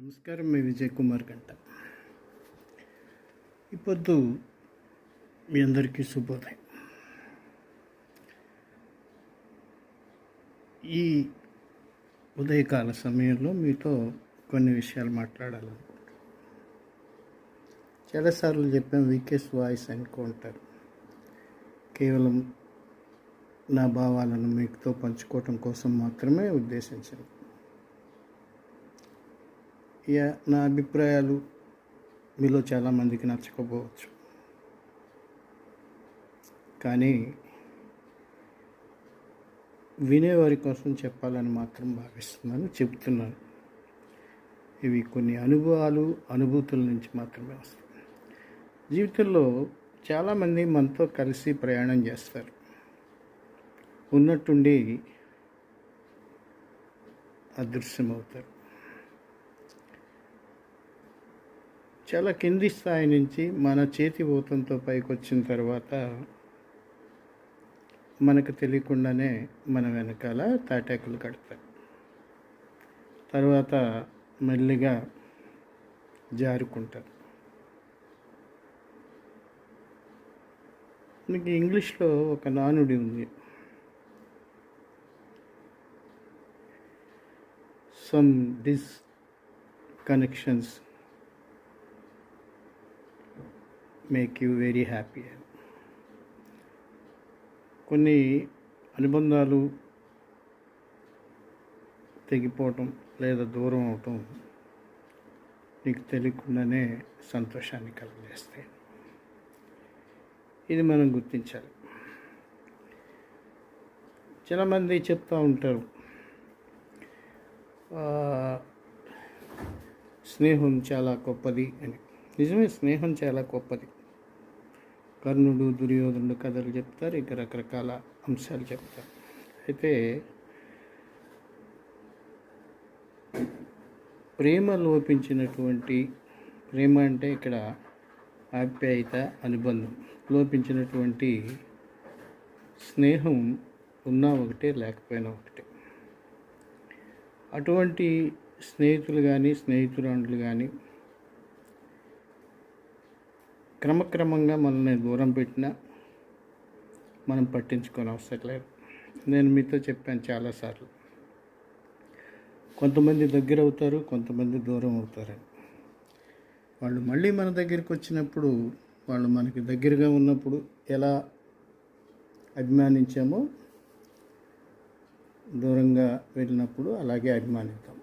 నమస్కారం మీ విజయ్ కుమార్ గంట ఈ పొద్దు మీ అందరికీ శుభోదయం. ఈ ఉదయకాల సమయంలో మీతో కొన్ని విషయాలు మాట్లాడాలనుకుంటున్నాను. చాలాసార్లు చెప్పాం వీకెస్ వాయిస్ ఎన్కౌంటర్. కేవలం నా భావాలను మీతో పంచుకోవటం కోసం మాత్రమే ఉద్దేశించాను. నా అభిప్రాయాలు మీలో చాలామందికి నచ్చకపోవచ్చు. కానీ వినేవారి కోసం చెప్పాలని మాత్రం భావిస్తున్నాను చెప్తున్నాను. ఇవి కొన్ని అనుభవాలు అనుభూతుల నుంచి మాత్రమే వస్తాయి. జీవితంలో చాలామంది మనతో కలిసి ప్రయాణం చేస్తారు. ఉన్నట్టుండి అదృశ్యమవుతారు. చాలా కింది స్థాయి నుంచి మన చేతి ఊతంతో పైకి వచ్చిన తర్వాత మనకు తెలియకుండానే మన వెనకాల తాటాకులు కడతారు. తర్వాత మెల్లిగా జారుకుంటారు. మీకు ఇంగ్లీష్లో ఒక నానుడి ఉంది. Some disconnections make you very happy కొన్ని అనుబంధాలు తెగిపోవటం లేదా దూరం అవటం నీకు తెలియకుండానే సంతోషాన్ని కలుగజేస్తాయి. ఇది మనం గుర్తించాలి. చాలామంది చెప్తూ ఉంటారు స్నేహం చాలా గొప్పది అని. నిజమే స్నేహం చాలా గొప్పది. కర్ణుడు దుర్యోధనుడు కథలు చెప్తారు ఇక రకరకాల అంశాలు చెప్తారు. అయితే ప్రేమ లోపించినటువంటి ప్రేమ అంటే ఇక్కడ ఆప్యాయత అనుబంధం. లోపించినటువంటి స్నేహం ఉన్నా ఒకటే లేకపోయినా ఒకటే. అటువంటి స్నేహితులు కానీ స్నేహితురాండ్లు కానీ క్రమక్రమంగా మనల్ని దూరం పెట్టినా మనం పట్టించుకొని అవసరం లేదు. నేను మీతో చెప్పాను చాలాసార్లు. కొంతమంది దగ్గర అవుతారు కొంతమంది దూరం అవుతారని వాళ్ళు మళ్ళీ మన దగ్గరికి వచ్చినప్పుడు వాళ్ళు మనకి దగ్గరగా ఉన్నప్పుడు ఎలా అభిమానించామో దూరంగా వెళ్ళినప్పుడు అలాగే అభిమానిద్దాం.